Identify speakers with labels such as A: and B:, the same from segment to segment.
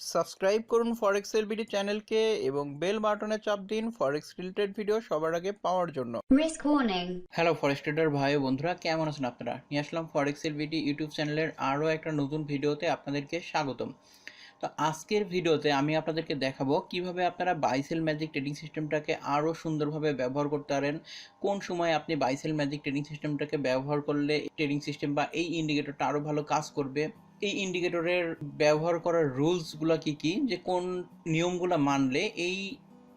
A: Subscribe করুন ফরেক্স LBD চ্যানেলকে এবং বেল বাটনে চাপ দিন ফরেক্স রিলেটেড ভিডিও সবার আগে পাওয়ার জন্য. হ্যালো ফরেক্স ট্রেডার ভাই ও বন্ধুরা কেমন আছেন আপনারা? নিয়ে আসলাম ফরেক্স এলবিডি ইউটিউব চ্যানেলের আরও একটা নতুন ভিডিওতে আপনাদেরকে স্বাগতম। তো আজকের ভিডিওতে আমি আপনাদেরকে দেখাবো কীভাবে আপনারা বাইসেল ম্যাজিক ট্রেডিং সিস্টেমটাকে আরও সুন্দরভাবে ব্যবহার করতে পারেন কোন সময় আপনি বাইসেল ম্যাজিক ট্রেডিং সিস্টেমটাকে ব্যবহার করলে ট্রেডিং সিস্টেম বা এই ইন্ডিকেটরটা আরও ভালো কাজ করবে এই ইন্ডিকেটরের ব্যবহার করার রুলসগুলো কি কি? যে কোন নিয়মগুলো মানলে এই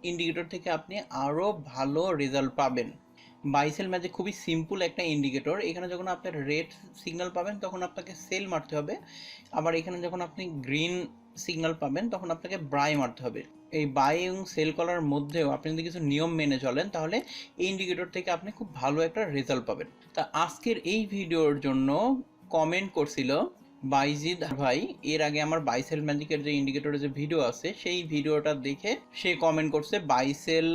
A: ইন্ডিকেটর থেকে আপনি আরও ভালো রেজাল্ট পাবেন। বাইসেল ম্যাচে খুবই সিম্পল একটা ইন্ডিকেটর এখানে যখন আপনার রেড সিগন্যাল পাবেন, তখন আপনাকে সেল মারতে হবে। আবার এখানে যখন আপনি গ্রিন সিগন্যাল পাবেন, তখন আপনাকে ব্রাই মারতে হবে। এই বাই এবং সেল করার মধ্যেও আপনি যদি কিছু নিয়ম মেনে চলেন, তাহলে এই ইন্ডিকেটর থেকে আপনি খুব ভালো একটা রেজাল্ট পাবেন। তা আজকের এই ভিডিওর জন্য কমেন্ট করছিল বাইজিদ ভাই, এর আগে আমার বাইসেল ম্যাজিকের যে ইন্ডিকেটরের যে ভিডিও আছে, সেই ভিডিওটা দেখে সে কমেন্ট করছে, বাইসেল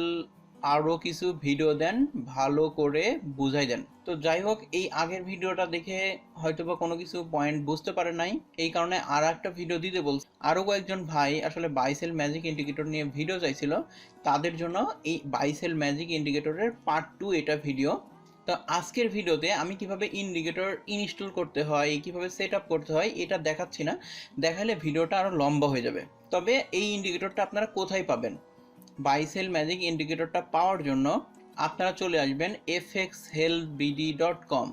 A: আরও কিছু ভিডিও দেন, ভালো করে বুঝাই দেন। তো যাই হোক, এই আগের ভিডিওটা দেখে হয়তো বা কোনো কিছু পয়েন্ট বুঝতে পারে নাই। এই কারণে আর একটা ভিডিও দিতে বলছে। আরও কয়েকজন ভাই আসলে বাইসেল ম্যাজিক ইন্ডিকেটর নিয়ে ভিডিও চাইছিল। তাদের জন্য এই বাইসেল ম্যাজিক ইন্ডিকেটরের পার্ট টু এটা ভিডিও তো আজকের ভিডিওতে আমি কীভাবে ইন্ডিকেটর ইনস্টল করতে হয়, কীভাবে সেট আপ করতে হয়, এটা দেখাচ্ছি না। দেখালে ভিডিওটা আরও লম্বা হয়ে যাবে। তবে এই ইন্ডিকেটরটা আপনারা কোথায় পাবেন? বাইসেল ম্যাজিক ইন্ডিকেটরটা পাওয়ার জন্য আপনারা চলে আসবেন F X BD dot com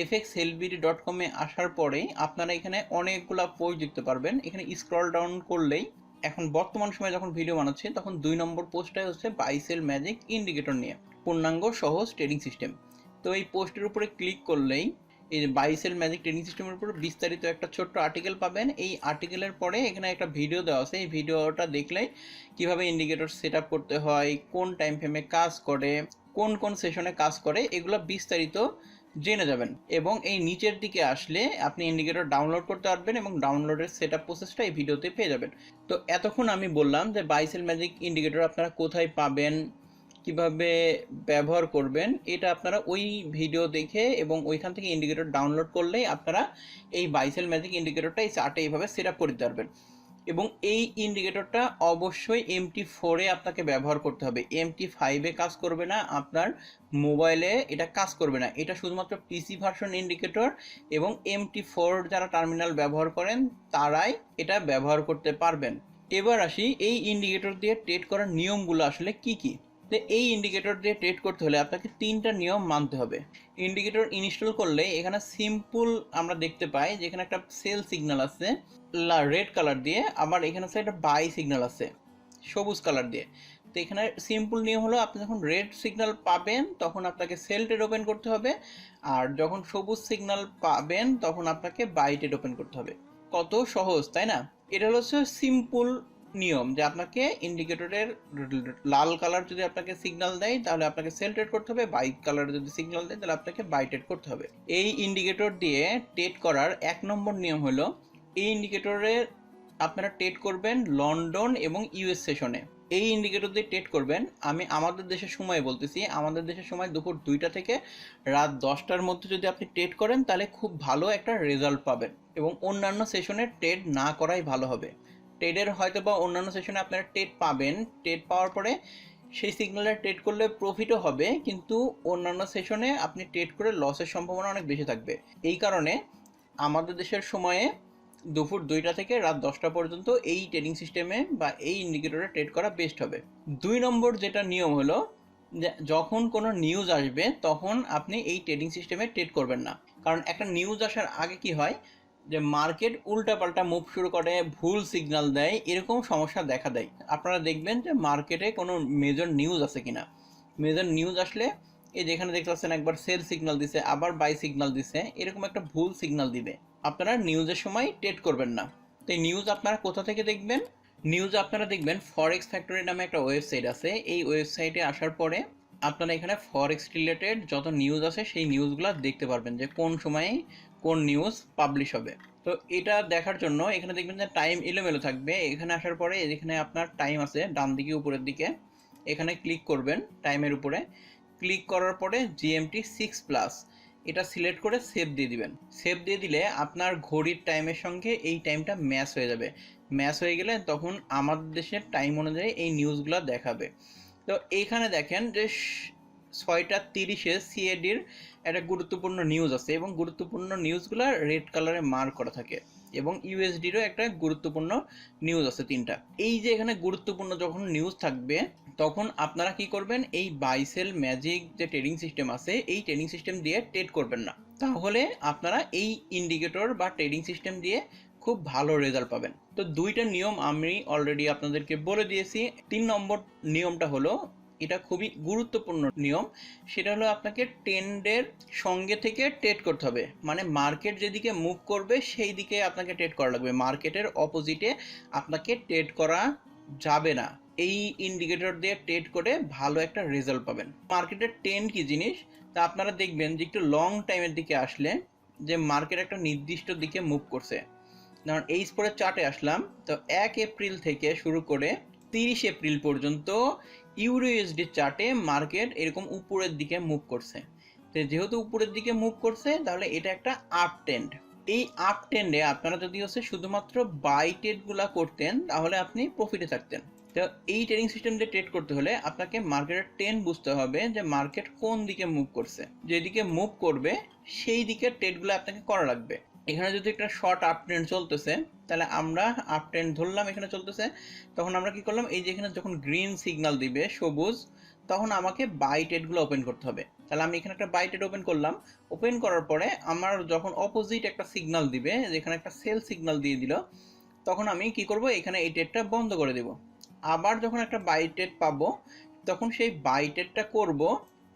A: F X health BD dot কমে আসার পরেই আপনারা এখানে অনেকগুলো পোস্ট দেখতে পারবেন। এখানে স্ক্রল ডাউন করলেই এখন বর্তমান সময়ে যখন ভিডিও বানাচ্ছি, তখন দুই নম্বর পোস্টটাই হচ্ছে বাইসেল ম্যাজিক ইন্ডিকেটর নিয়ে। পূর্ণাঙ্গ সহজ ট্রেডিং সিস্টেম তো এই পোস্টের উপরে ক্লিক করলেই এই বাইসেল ম্যাজিক ট্রেনিং সিস্টেমের উপর বিস্তারিত একটা ছোট্ট আর্টিকেল পাবেন। এই আর্টিকেলের পরে এখানে একটা ভিডিও দেওয়া আছে। এই ভিডিওটা দেখলেই কীভাবে ইন্ডিকেটর সেট করতে হয়, কোন টাইম ফ্রেমে কাজ করে, কোন কোন সেশনে কাজ করে, এগুলো বিস্তারিত জেনে যাবেন। এবং এই নিচের দিকে আসলে আপনি ইন্ডিকেটর ডাউনলোড করতে পারবেন এবং ডাউনলোডের সেট আপ প্রসেসটা এই ভিডিওতে পেয়ে যাবেন। তো এতক্ষণ আমি বললাম যে বাইসেল ম্যাজিক ইন্ডিকেটর আপনারা কোথায় পাবেন কীভাবে ব্যবহার করবেন, এটা আপনারা ওই ভিডিও দেখে এবং ওইখান থেকে ইন্ডিকেটর ডাউনলোড করলেই আপনারা এই বাইসেল ম্যাজিক ইন্ডিকেটরটা এই চার্টে এইভাবে সেট আপ করে দিতে পারবেন। এবং এই ইন্ডিকেটরটা অবশ্যই এমটি ফোরে আপনাকে ব্যবহার করতে হবে। এমটি ফাইভে কাজ করবে না, আপনার মোবাইলে এটা কাজ করবে না। এটা শুধুমাত্র পিসি ভার্সন ইন্ডিকেটর এবং এমটি ফোর যারা টার্মিনাল ব্যবহার করেন, তারাই এটা ব্যবহার করতে পারবেন। এবার আসি, এই ইন্ডিকেটর দিয়ে ট্রেড করার নিয়মগুলো আসলে কি কি? তো এই ইন্ডিকেটর দিয়ে ট্রেড করতে হলে আপনাকে তিনটা নিয়ম মানতে হবে। ইন্ডিকেটর ইনস্টল করলে এখানে সিম্পল আমরা দেখতে পাই যে এখানে একটা সেল সিগন্যাল আছে রেড কালার দিয়ে আবার এখানে আছে একটা বাই সিগন্যাল আছে, সবুজ কালার দিয়ে। তো এখানে সিম্পল নিয়ম হলো আপনি যখন রেড সিগন্যাল পাবেন তখন আপনাকে সেল ট্রেড ওপেন করতে হবে, আর যখন সবুজ সিগন্যাল পাবেন তখন আপনাকে বাই ট্রেড ওপেন করতে হবে। কত সহজ, তাই না? এটা হচ্ছে সিম্পল নিয়ম যে আপনাকে ইন্ডিকেটরের লাল কালার যদি আপনাকে সিগন্যাল দেয়, তাহলে আপনাকে সেল ট্রেড করতে হবে। বাইক কালার যদি সিগন্যাল দেয়, তাহলে আপনাকে বাই ট্রেড করতে হবে। এই ইন্ডিকেটর দিয়ে ট্রেড করার এক নম্বর নিয়ম হলো, এই ইন্ডিকেটরে আপনারা ট্রেড করবেন লন্ডন এবং ইউএস সেশনে এই ইন্ডিকেটর দিয়ে ট্রেড করবেন, আমি আমাদের দেশের সময় বলতেছি, আমাদের দেশের সময় দুপুর দুইটা থেকে রাত দশটার মধ্যে যদি আপনি ট্রেড করেন, তাহলে খুব ভালো একটা রেজাল্ট পাবেন এবং অন্যান্য সেশনে ট্রেড না করাই ভালো হবে। ট্রেডের হয়তো বা অন্যান্য সেশনে আপনারা ট্রেড পাবেন। ট্রেড পাওয়ার পরে সেই সিগন্যালে ট্রেড করলে প্রফিটও হবে, কিন্তু অন্যান্য সেশনে আপনি ট্রেড করে লসের সম্ভাবনা অনেক বেশি থাকবে। এই কারণে আমাদের দেশের সময়ে দুপুর দুইটা থেকে রাত দশটা পর্যন্ত এই ট্রেডিং সিস্টেমে বা এই ইন্ডিকেটরে ট্রেড করা বেস্ট হবে। দুই নম্বর যেটা নিয়ম হলো যখন কোনো নিউজ আসবে, তখন আপনি এই ট্রেডিং সিস্টেমে ট্রেড করবেন না। কারণ একটা নিউজ আসার আগে কি হয় যে মার্কেট উল্টাপাল্টা মুভ শুরু করে, ভুল সিগনাল দেয়, এরকম সমস্যা দেখা দেয়। আপনারা দেখবেন যে মার্কেটে কোনো মেজর নিউজ আছে কিনা। মেজর নিউজ আসলে এই যেখানে দেখতে পাচ্ছেন একবার সেল সিগনাল দিছে, আবার বাই সিগন্যাল দিছে, এরকম একটা ভুল সিগনাল দিবে। আপনারা নিউজের সময় ট্রেড করবেন না। তো এই নিউজ আপনারা কোথা থেকে দেখবেন? নিউজ আপনারা দেখবেন ফরেক্স ফ্যাক্টরি নামে একটা ওয়েবসাইট আছে। এই ওয়েবসাইটে আসার পরে আপনারা এখানে ফরেক্স রিলেটেড যত নিউজ আছে সেই নিউজগুলো দেখতে পারবেন যে কোন সময়ে কোন নিউজ পাবলিশ হবে। তো এটা দেখার জন্য এখানে দেখবেন যে টাইম এলোমেলো থাকবে। এখানে আসার পরে এখানে আপনার টাইম আছে ডান দিকে, উপরের দিকে। এখানে ক্লিক করবেন টাইমের উপরে। ক্লিক করার পরে জিএমটি সিক্স প্লাস এটা সিলেক্ট করে সেভ দিয়ে দিবেন। সেভ দিয়ে দিলে আপনার ঘড়ির টাইমের সঙ্গে এই টাইমটা ম্যাচ হয়ে যাবে। ম্যাচ হয়ে গেলে তখন আমাদের দেশের টাইম অনুযায়ী এই নিউজগুলো দেখাবে। তো এইখানে দেখেন যে ছয়টা তিরিশে সিএডির একটা গুরুত্বপূর্ণ নিউজ আছে এবং গুরুত্বপূর্ণ নিউজগুলো রেড কালারে মার্ক করা থাকে এবং ইউএসডিরও একটা গুরুত্বপূর্ণ নিউজ আছে তিনটা। এই যে এখানে গুরুত্বপূর্ণ যখন নিউজ থাকবে, তখন আপনারা কি করবেন? এই বাইসেল ম্যাজিক যে ট্রেডিং সিস্টেম আছে, এই ট্রেডিং সিস্টেম দিয়ে ট্রেড করবেন না। তাহলে আপনারা এই ইন্ডিকেটর বা ট্রেডিং সিস্টেম দিয়ে খুব ভালো রেজাল্ট পাবেন। তো দুইটা নিয়ম আমি অলরেডি আপনাদেরকে বলে দিয়েছি। তিন নম্বর নিয়মটা হলো, এটা খুবই গুরুত্বপূর্ণ নিয়ম, সেটা হলো আপনাকে ট্রেন্ডের সঙ্গে থেকে ট্রেড করতে হবে। মানে মার্কেট যেদিকে মুভ করবে সেই দিকে আপনাকে ট্রেড করা লাগবে। মার্কেটের অপোজিটে আপনাকে ট্রেড করা যাবে না। এই ইন্ডিকেটর দিয়ে ট্রেড করে ভালো একটা রেজাল্ট পাবেন। মার্কেটের ট্রেন্ড কি জিনিস? তা আপনারা দেখবেন যে একটু লং টাইমের দিকে আসলে, যে মার্কেট একটা নির্দিষ্ট দিকে মুভ করছে। যেমন এই স্পোরের চার্টে আসলাম। তো এক এপ্রিল থেকে শুরু করে তিরিশ এপ্রিল পর্যন্ত ইউরো ইউএসডি চার্টে মার্কেট এরকম উপরের দিকে মুভ করছে। তো যেহেতু উপরের দিকে মুভ করছে, তাহলে এটা একটা আপ ট্রেন্ড এই আপ ট্রেন্ডে আপনারা যদি হচ্ছে শুধুমাত্র বাই ট্রেডগুলা করতেন, তাহলে আপনি প্রফিটে থাকতেন। তো এই ট্রেডিং সিস্টেম দিয়ে ট্রেড করতে হলে আপনাকে মার্কেটের ট্রেন্ড বুঝতে হবে যে মার্কেট কোন দিকে মুভ করছে। যেদিকে মুভ করবে, সেই দিকে ট্রেডগুলো আপনাকে করা লাগবে। এখানে যদি একটা শর্ট আপ ট্রেন্ড চলতেছে, তাহলে আমরা আপ ট্রেন্ড ধরলাম, এখানে চলতেছে, তখন আমরা কি করলাম? এই যে এখানে যখন গ্রিন সিগনাল দিবে, সবুজ, তখন আমাকে বাই ট্রেডগুলো ওপেন করতে হবে। তাহলে আমি এখানে একটা বাই ট্রেড ওপেন করলাম। ওপেন করার পরে আমার যখন অপোজিট একটা সিগনাল দিবে, যেখানে একটা সেল সিগনাল দিয়ে দিল, তখন আমি কি করব? এখানে এই ট্রেডটা বন্ধ করে দেব। আবার যখন একটা বাই ট্রেড পাবো, তখন সেই বাই ট্রেডটা করব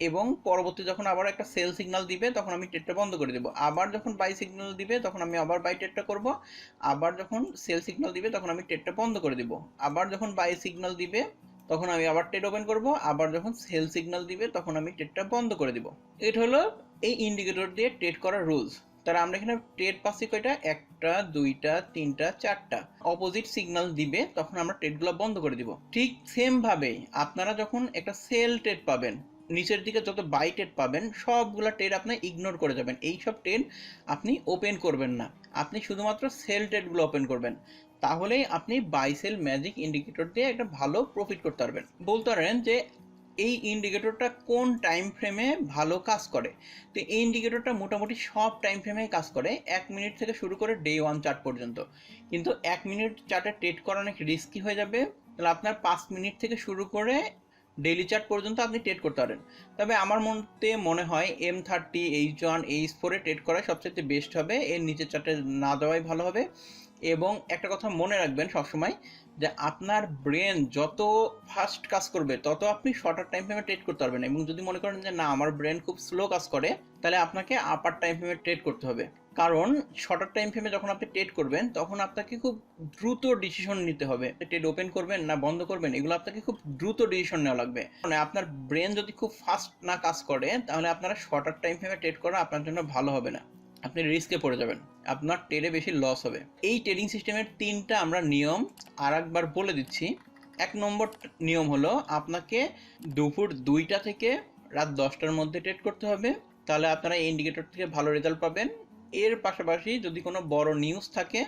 A: এবং পরবর্তী যখন আবার একটা সেল সিগনাল দিবে, তখন আমি ট্রেডটা বন্ধ করে দেবো। আবার যখন বাই সিগন্যাল দিবে, তখন আমি আবার বাই ট্রেডটা করব। আবার যখন সেল সিগনাল দিবে, তখন আমি ট্রেডটা বন্ধ করে দেবো। আবার যখন বাই সিগন্যাল দিবে, তখন আমি আবার ট্রেড ওপেন করব। আবার যখন সেল সিগনাল দিবে, তখন আমি ট্রেডটা বন্ধ করে দিব। এটা হলো এই ইন্ডিকেটর দিয়ে ট্রেড করার রুলস তারা আমরা এখানে ট্রেড পাচ্ছি কয়টা? একটা, দুইটা, তিনটা, চারটা। অপোজিট সিগনাল দিবে, তখন আমরা ট্রেডগুলো বন্ধ করে দিব। ঠিক সেম ভাবে আপনারা যখন একটা সেল ট্রেড পাবেন নিচের দিকে যত বাই ট্রেড পাবেন, সবগুলো ট্রেড আপনি ইগনোর করে যাবেন। এই সব ট্রেড আপনি ওপেন করবেন না। আপনি শুধুমাত্র সেল ট্রেডগুলো ওপেন করবেন। তাহলেই আপনি বাই সেল ম্যাজিক ইন্ডিকেটর দিয়ে একটা ভালো প্রফিট করতে পারবেন। বলতে পারেন যে, এই ইন্ডিকেটরটা কোন টাইম ফ্রেমে ভালো কাজ করে? তো এই ইন্ডিকেটরটা মোটামুটি সব টাইম ফ্রেমে কাজ করে। এক মিনিট থেকে শুরু করে ডে ওয়ান চার্ট পর্যন্ত। কিন্তু এক মিনিট চার্টে ট্রেড করা অনেক রিস্কি হয়ে যাবে। তাহলে আপনার পাঁচ মিনিট থেকে শুরু করে ডেইলি চার্ট পর্যন্ত আপনি ট্রেড করতে পারেন। তবে আমার মতে মনে হয় M thirty H one H ফোরে ট্রেড করা সবচেয়ে বেস্ট হবে। এর নিচের চার্টে না দেওয়াই ভালো হবে। এবং একটা কথা মনে রাখবেন সবসময় যে আপনার ব্রেন যত ফাস্ট কাজ করবে, তত আপনি শর্টার টাইম ফ্রেমে ট্রেড করতে পারবেন। এবং যদি মনে করেন যে না, আমার ব্রেন খুব স্লো কাজ করে, তাহলে আপনাকে আপার টাইম ফ্রেমে ট্রেড করতে হবে। কারণ শর্টার টাইম ফ্রেমে যখন আপনি ট্রেড করবেন, তখন আপনাকে খুব দ্রুত ডিসিশন নিতে হবে। ট্রেড ওপেন করবেন না বন্ধ করবেন, এগুলো আপনাকে খুব দ্রুত ডিসিশন নেওয়া লাগবে। মানে আপনার ব্রেন যদি খুব ফাস্ট না কাজ করে, তাহলে আপনারা শর্টার টাইম ফ্রেমে ট্রেড করা আপনার জন্য ভালো হবে না। আপনি রিস্কে পড়ে যাবেন। আপনার ট্রেডে বেশি লস হবে। এই ট্রেডিং সিস্টেমের তিনটা আমরা নিয়ম আর একবার বলে দিচ্ছি। এক নম্বর নিয়ম হলো আপনাকে দুপুর দুইটা থেকে রাত দশটার মধ্যে ট্রেড করতে হবে। তাহলে আপনারা ইন্ডিকেটর থেকে ভালো রেজাল্ট পাবেন। এর পাশাপাশি যদি কোনো বড় নিউজ থাকে,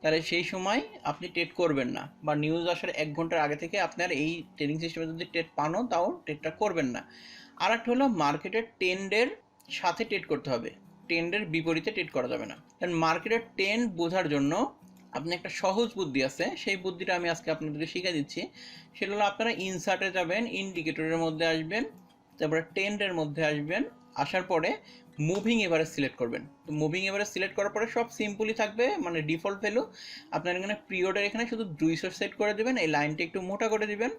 A: তাহলে সেই সময় আপনি ট্রেড করবেন না বা নিউজ আসার এক ঘণ্টার আগে থেকে আপনার এই ট্রেডিং সিস্টেমে যদি ট্রেড পানো তাও ট্রেডটা করবেন না। আর একটা হলো মার্কেটের ট্রেন্ডের সাথে ট্রেড করতে হবে। ট্রেন্ডের বিপরীতে ট্রেড করা যাবে না। কারণ মার্কেটের ট্রেন্ড বোঝার জন্য আপনি একটা সহজ বুদ্ধি আছে। সেই বুদ্ধিটা আমি আজকে আপনাদেরকে শিখিয়ে দিচ্ছি। সেটা হলো আপনারা ইনসার্টে যাবেন ইন্ডিকেটরের মধ্যে আসবেন, তারপরে ট্রেন্ডের মধ্যে আসবেন। আসার পরে মুভিং এভারেজ সিলেক্ট করবেন। তো মুভিং এভারেজ সিলেক্ট করার পরে সব সিম্পলি থাকবে মানে ডিফল্ট ভ্যালু আপনার এখানে পিরিয়ডের এখানে শুধু দুইশো সেট করে দেবেন, এই লাইনটা একটু মোটা করে দিবেন।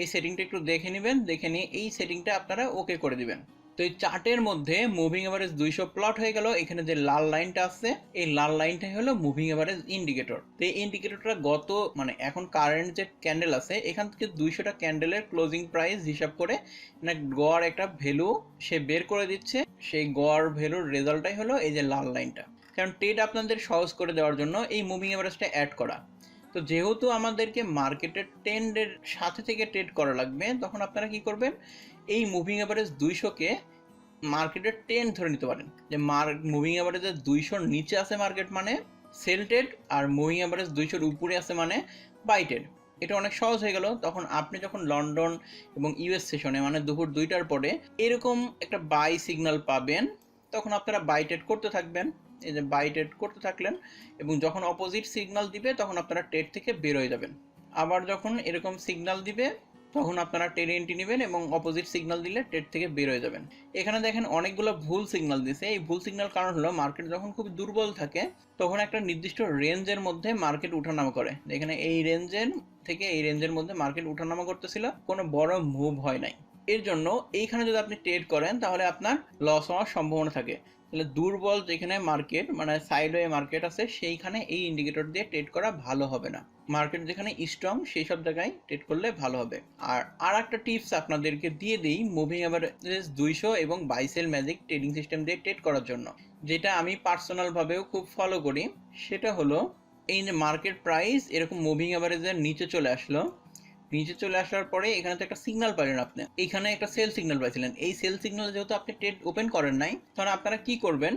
A: এই সেটিংটা একটু দেখে নেবেন, দেখে নিয়ে এই সেটিংটা আপনারা ওকে করে দিবেন। তো এই চার্টের মধ্যে মুভিং এভারেজ দুইশো প্লট হয়ে গেল। এখানে যে লাল লাইনটা আছে, এই লাল লাইনটাই হলো মুভিং এভারেজ ইন্ডিকেটর তো এই ইন্ডিকেটরটা গত মানে এখন কারেন্ট যে ক্যান্ডেল আছে, এখান থেকে দুইশোটা ক্যান্ডেলের ক্লোজিং প্রাইস হিসাব করে মানে গড় একটা ভ্যালু সে বের করে দিচ্ছে। সেই গড় ভ্যালুর রেজাল্টটাই হলো এই যে লাল লাইনটা। কারণ ট্রেড আপনাদের সহজ করে দেওয়ার জন্য এই মুভিং এভারেজটা অ্যাড করা। তো যেহেতু আমাদেরকে মার্কেটের ট্রেন্ডের সাথে থেকে ট্রেড করা লাগবে, তখন আপনারা কি করবেন? এই মুভিং অ্যাভারেজ দুইশোকে মার্কেটের ট্রেন্ড ধরে নিতে পারেন। যে মার মুভিং অ্যাভারেজে দুইশোর নিচে আছে মার্কেট মানে সেলটেড আর মুভিং অ্যাভারেজ দুইশোর উপরে আছে মানে বাইটেড এটা অনেক সহজ হয়ে গেল। তখন আপনি যখন লন্ডন এবং ইউএস সেশনে মানে দুপুর দুইটার পরে এরকম একটা বাই সিগনাল পাবেন, তখন আপনারা বাই ট্রেড করতে থাকবেন। এই যে বাইটেড করতে থাকলেন এবং যখন অপোজিট সিগনাল দিবে, তখন আপনারা ট্রেড থেকে বের হয়ে যাবেন। আবার যখন এরকম সিগনাল দিবে তখন আপনারা ট্রেড এন্ট্রি নেবেন এবং অপোজিট সিগনাল দিলে টেড থেকে বের হয়ে যাবেন। এখানে দেখেন অনেকগুলো ভুল সিগনাল দিছে। এই ভুল সিগনাল কারণ হলো মার্কেট যখন খুব দুর্বল থাকে, তখন একটা নির্দিষ্ট রেঞ্জের মধ্যে মার্কেট উঠানামা করে। এখানে এই রেঞ্জের থেকে এই রেঞ্জের মধ্যে মার্কেট উঠানামা করতেছিল, কোনো বড় মুভ হয় নাই। এর জন্য এইখানে যদি আপনি ট্রেড করেন, তাহলে আপনার লস হওয়ার সম্ভাবনা থাকে। তাহলে দুর্বল যেখানে মার্কেট মানে সাইডওয়ে মার্কেট আছে, সেইখানে এই ইন্ডিকেটর দিয়ে ট্রেড করা ভালো হবে না। মার্কেট যেখানে স্ট্রং সেই সব জায়গায় ট্রেড করলে ভালো হবে। আর আর একটা টিপস আপনাদেরকে দিয়ে দিই মুভিং অ্যাভারেজ দুইশো এবং buy sell magic trading system দিয়ে ট্রেড করার জন্য। যেটা আমি পার্সোনালভাবেও খুব ফলো করি, সেটা হলো, এই যে মার্কেট প্রাইস এরকম মুভিং অ্যাভারেজের নিচে চলে আসলো নিচে চলে আসার পরে এখানে তো একটা সিগনাল পাইলেন আপনি। এখানে একটা সেল সিগনাল পাইছিলেন। এই সেল সিগনাল যেহেতু আপনি ট্রেড ওপেন করেন নাই তখন আপনারা কি করবেন?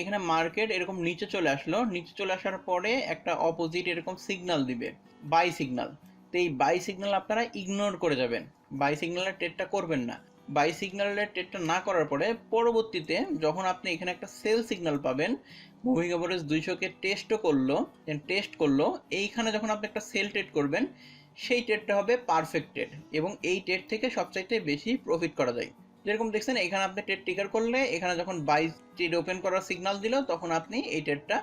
A: এখানে মার্কেট এরকম নিচে চলে আসলো। নিচে চলে আসার পরে একটা অপোজিট এরকম সিগনাল দিবে। বাই সিগন্যাল তো এই বাই সিগন্যাল আপনারা ইগনোর করে যাবেন। বাই সিগন্যালের ট্রেডটা করবেন না। বাই সিগন্যালের ট্রেডটা না করার পরে পরবর্তীতে যখন আপনি এখানে একটা সেল সিগনাল পাবেন মুভিং অ্যাভারেজ দুইশোকে টেস্টও করল টেস্ট করল, এইখানে যখন আপনি একটা সেল ট্রেড করবেন সেই ট্রেডটা হবে পারফেক্ট ট্রেড এবং এই ট্রেড থেকে সবচাইতে বেশি প্রফিট করা যায়। যেরকম দেখছেন, এখানে আপনি ট্রেড টিকার করলে, এখানে যখন বাই ট্রেড ওপেন করার সিগনাল দিল, তখন আপনি এই ট্রেডটা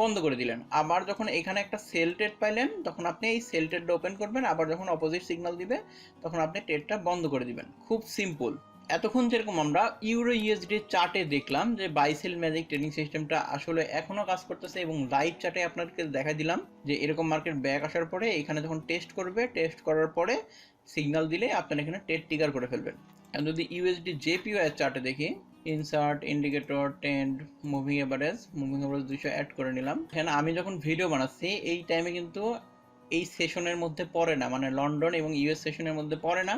A: বন্ধ করে দিলেন। আবার যখন এখানে একটা সেল ট্রেড পাইলেন, তখন আপনি এই সেল ট্রেডটা ওপেন করবেন, আবার যখন অপোজিট সিগনাল দিবে, তখন আপনি ট্রেডটা বন্ধ করে দিবেন। খুব সিম্পল এতক্ষণ যেরকম আমরা ইউরো ইউএসডি চার্টে দেখলাম যে বাইসেল ম্যাজিক ট্রেডিং সিস্টেমটা আসলে এখনও কাজ করতেছে এবং লাইভ চার্টে আপনাদেরকে দেখা দিলাম যে এরকম মার্কেট ব্যাক আসার পরে এখানে যখন টেস্ট করবে টেস্ট করার পরে সিগন্যাল দিলে আপনারা এখানে টেট টিকার করে ফেলবেন। আর যদি ইউএসডি জেপিও এর চার্টে দেখি insert indicator trend moving average moving average দুইশো অ্যাড করে নিলাম। এখানে আমি যখন ভিডিও বানাচ্ছি, এই টাইমে কিন্তু এই সেশনের মধ্যে পড়ে না মানে লন্ডন এবং ইউএস সেশনের মধ্যে পড়ে না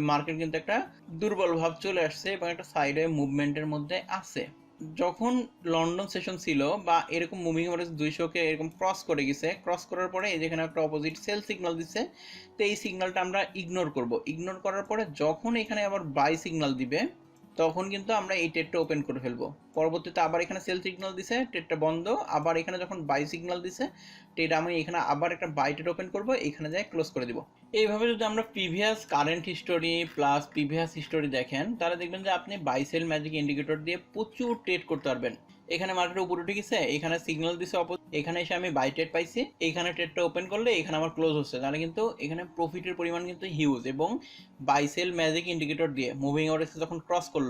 A: মার্কেট কিন্তু একটা দুর্বল ভাব চলে আসছে এবং একটা সাইডে মুভমেন্টের মধ্যে আছে। যখন লন্ডন সেশন ছিল বা এরকম মুভিং এভারেজ দুইশোকে এরকম ক্রস করে গেছে ক্রস করার পরে এই যেখানে একটা অপোজিট সেল সিগন্যাল দিচ্ছে তো এই সিগন্যালটা আমরা ইগনোর করব। ইগনোর করার পরে যখন এখানে আবার বাই সিগন্যাল দিবে তখন কিন্তু আমরা এই টেটটা ওপেন করে ফেলব। পরবর্তীতে আবার এখানে সেল সিগন্যাল দিছে, টেটটা বন্ধ। আবার এখানে যখন বাই সিগন্যাল দিছে, টেট আমি এখানে আবার একটা বাই টেট ওপেন করব, এখানে যাই ক্লোজ করে দিব। এইভাবে যদি আমরা previous current history plus previous history দেখেন, তাহলে দেখবেন যে আপনি বাই সেল ম্যাজিক ইন্ডিকেটর দিয়ে প্রচুর ট্রেড করতে পারবেন। এখানে মার্কেট উপরে উঠে গেছে এখানে সিগন্যাল দিছে এখানে এসে আমি বাই ট্রেড পাইছি, এখানে ট্রেডটা ওপেন করলে এখানে আমার ক্লোজ হচ্ছে। তাহলে কিন্তু এখানে প্রফিটের পরিমাণ কিন্তু হিউজ এবং বাই সেল ম্যাজিক ইন্ডিকেটর দিয়ে মুভিং অরেক্স যখন ক্রস করল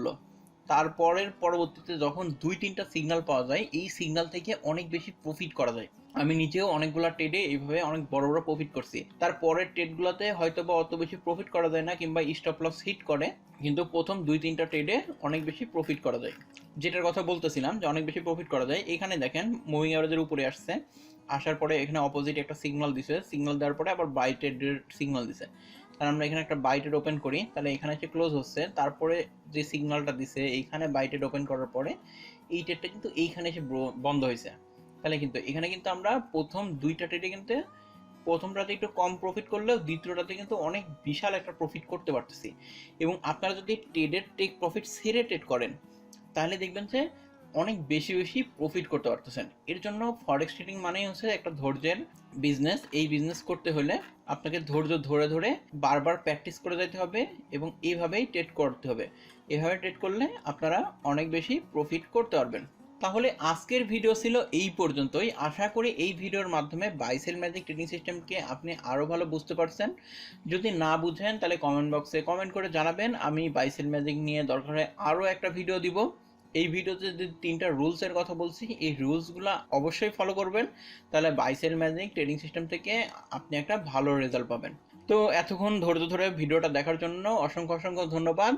A: তারপরের পরবর্তীতে যখন দুই তিনটা সিগন্যাল পাওয়া যায়, এই সিগন্যাল থেকে অনেক বেশি প্রফিট করা যায়। আমি নিজেও অনেকগুলো ট্রেডে এইভাবে অনেক বড় বড় প্রফিট করছি। তারপরের ট্রেডগুলোতে হয়তো বা অত বেশি প্রফিট করা যায় না কিংবা স্টপ লস হিট করে, কিন্তু প্রথম দুই তিনটা ট্রেডে অনেক বেশি প্রফিট করা যায়। যেটার কথা বলতেছিলাম যে অনেক বেশি প্রফিট করা যায়। এখানে দেখেন মুভিং অ্যাভারেজের উপরে আসছে। আসার পরে এখানে অপোজিট একটা সিগন্যাল দিছে। সিগন্যাল দেওয়ার পরে আবার বাই ট্রেডের সিগন্যাল দিছে। তাহলে আমরা এখানে একটা বাইটেড ওপেন করি। তাহলে এখানে এসে ক্লোজ হচ্ছে। তারপরে যে সিগন্যালটা দিছে এইখানে বাইটেড ওপেন করার পরে এই ট্রেডটা কিন্তু এইখানে এসে বন্ধ হয়েছে। তাহলে কিন্তু এখানে কিন্তু আমরা প্রথম দুইটা ট্রেডে কিন্তু, প্রথমটাতে একটু কম প্রফিট করলেও দ্বিতীয়টাতে কিন্তু অনেক বিশাল একটা প্রফিট করতে পারতেছি। এবং আপনারা যদি ট্রেডের টেক প্রফিট সেরে ট্রেড করেন, তাহলে দেখবেন যে অনেক বেশি বেশি প্রফিট করতে পারতেছেন। এর জন্য ফরেক্স ট্রেডিং মানেই হচ্ছে একটা ধৈর্যের বিজনেস এই বিজনেস করতে হলে আপনাকে ধৈর্য ধরে ধরে বারবার প্র্যাকটিস করে যেতে হবে এবং এইভাবেই ট্রেড করতে হবে। এভাবে ট্রেড করলে আপনারা অনেক বেশি প্রফিট করতে পারবেন। তাহলে আজকের ভিডিও ছিল এই পর্যন্তই। আশা করি এই ভিডিওর মাধ্যমে বাইসেল ম্যাজিক ট্রেডিং সিস্টেমকে আপনি আরও ভালো বুঝতে পারছেন। যদি না বুঝেন, তাহলে কমেন্ট বক্সে কমেন্ট করে জানাবেন। আমি বাইসেল ম্যাজিক নিয়ে দরকার হয় আরও একটা ভিডিও দিব। এই ভিডিওতে যে তিনটা রুলসের কথা বলছি, এই রুলসগুলো অবশ্যই ফলো করবেন। তাহলে বাইসেল ম্যাজিক ট্রেডিং সিস্টেম থেকে আপনি একটা ভালো রেজাল্ট পাবেন। তো এতক্ষণ ধৈর্য ধরে ভিডিওটা দেখার জন্য অসংখ্য অসংখ্য ধন্যবাদ।